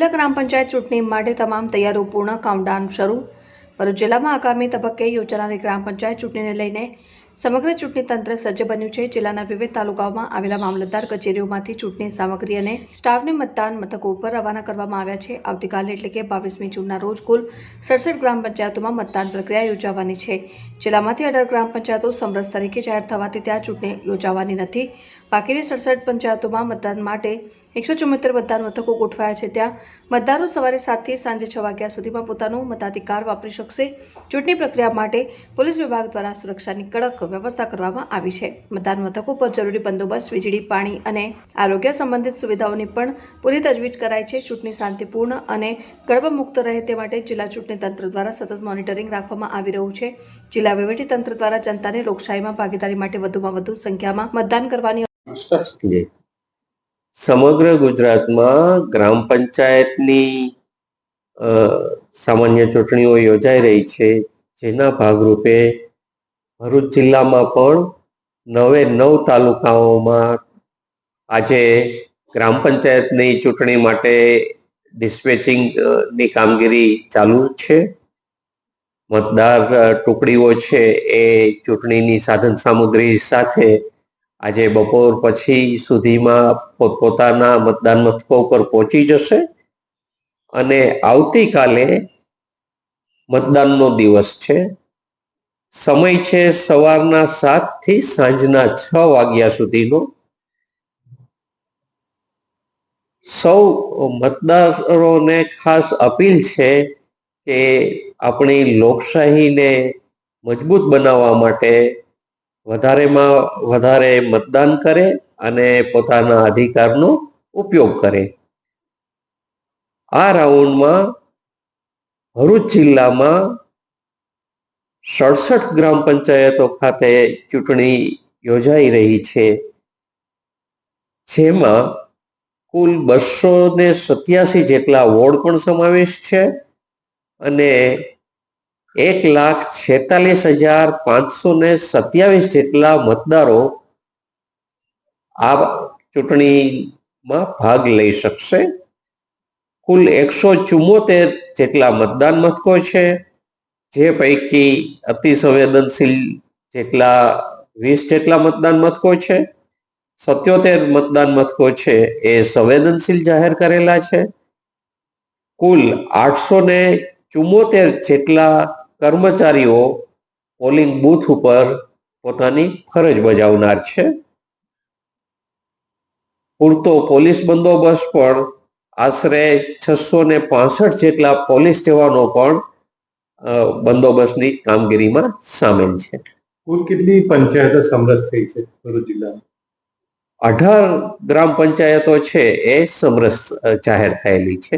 જિલ્લા ગ્રામ પંચાયત ચૂંટણી માટે તમામ તૈયારીઓ પૂર્ણ કાઉન્ટડાઉન શરૂ. ભરૂચ જિલ્લામાં આગામી તબક્કે યોજાનારી ગ્રામ પંચાયત ચૂંટણીને લઈને સમગ્ર ચૂંટણી તંત્ર સજ્જ બન્યું છે. જિલ્લાના વિવિધ તાલુકાઓમાં આવેલા મામલતદાર કચેરીઓમાંથી ચૂંટણી સામગ્રી અને સ્ટાફને મતદાન મથકો ઉપર રવાના કરવામાં આવ્યા છે. આવતીકાલે એટલે કે બાવીસમી જૂનના રોજ કુલ સડસઠ ગ્રામ પંચાયતોમાં મતદાન પ્રક્રિયા યોજાવાની છે. જિલ્લામાંથી અઢાર ગ્રામ પંચાયતો સમરસ તરીકે જાહેર થવાથી ત્યાં ચૂંટણી યોજાવાની નથી. બાકીની સડસઠ પંચાયતોમાં મતદાન માટે એકસો ચુમ્મોતેર મતદાન મથકો ગોઠવાયા છે. ત્યાં મતદારો સવારે સાતથી સાંજે છ વાગ્યા સુધીમાં પોતાનો મતાધિકાર વાપરી શકશે. ચૂંટણી પ્રક્રિયા માટે પોલીસ વિભાગ દ્વારા સુરક્ષાની કડક વ્યવસ્થા કરવામાં આવી છે. મતદાન મથકો પર જરૂરી બંદોબસ્ત, વીજળી, પાણી અને આરોગ્ય સંબંધિત સુવિધાઓની પણ પૂરી તજવીજ કરાઈ છે. ચૂંટણી શાંતિપૂર્ણ અને ગડબડમુક્ત રહે તે માટે જિલ્લા ચૂંટણી તંત્ર દ્વારા સતત મોનિટરિંગ રાખવામાં આવી રહ્યું છે. જિલ્લા વહીવટી તંત્ર દ્વારા જનતાને લોકશાહીમાં ભાગીદારી માટે વધુમાં વધુ સંખ્યામાં મતદાન કરવાની સમગ્ર ગુજરાતમાં ગ્રામ પંચાયતની સામાન્ય ચૂંટણીઓ યોજાઈ રહી છે, જેના ભાગરૂપે ભરૂચ જિલ્લામાં પણ નવે નવ તાલુકાઓમાં આજે ગ્રામ પંચાયતની ચૂંટણી માટે ડિસ્પેચિંગની કામગીરી ચાલુ છે. મતદાર ટુકડીઓ છે એ ચૂંટણીની સાધન સામગ્રી સાથે આજે બપોર પછી સુધીમાં પોતપોતાના મતદાન મથકો પર પહોંચી જશે અને આવતીકાલે મતદાનનો દિવસ છે. સમય છે સવારના સાતથી સાંજના છ વાગ્યા સુધીનો. સૌ મતદારોને ખાસ અપીલ છે કે આપણી લોકશાહીને મજબૂત બનાવવા માટે વધારેમાં વધારે મતદાન કરે અને પોતાના અધિકારનો ઉપયોગ કરે. આ રાઉન્ડમાં ભરૂચ જિલ્લામાં સડસઠ ગ્રામ પંચાયતો ખાતે ચૂંટણી યોજાઈ રહી છે. જેમાં કુલ બસો ને સત્યાસી જેટલા વોર્ડ પણ સમાવેશ છે અને એક લાખ છેતાલીસ હજાર પાંચસો ને સત્યાવીસ જેટલા મતદારો આ ચૂંટણીમાં ભાગ લઈ શકશે. કુલ એકસો ચુમ્મોતેર જેટલા મતદાન મથકો છે. જે પૈકી અતિ સંવેદનશીલ જેટલા વીસ જેટલા મતદાન મથકો છે. સત્યોતેર મતદાન મથકો છે એ સંવેદનશીલ જાહેર કરેલા છે. કુલ આઠસો ને ચુમ્મોતેર જેટલા કર્મચારીઓ પોલિંગ બૂથ ઉપર પોતાની ફરજ બજાવનાર છે. પૂરતો પોલીસ બંદોબસ્ત પણ આશરે છસો ને પાસઠ જેટલા પોલીસ જવાનો પણ બંદોબસ્તની કામગીરીમાં સામેલ છે. કુલ કેટલી પંચાયતો સમરસ થઈ છે ભરૂચ જિલ્લામાં? અઢાર ગ્રામ પંચાયતો છે એ સમરસ જાહેર થયેલી છે.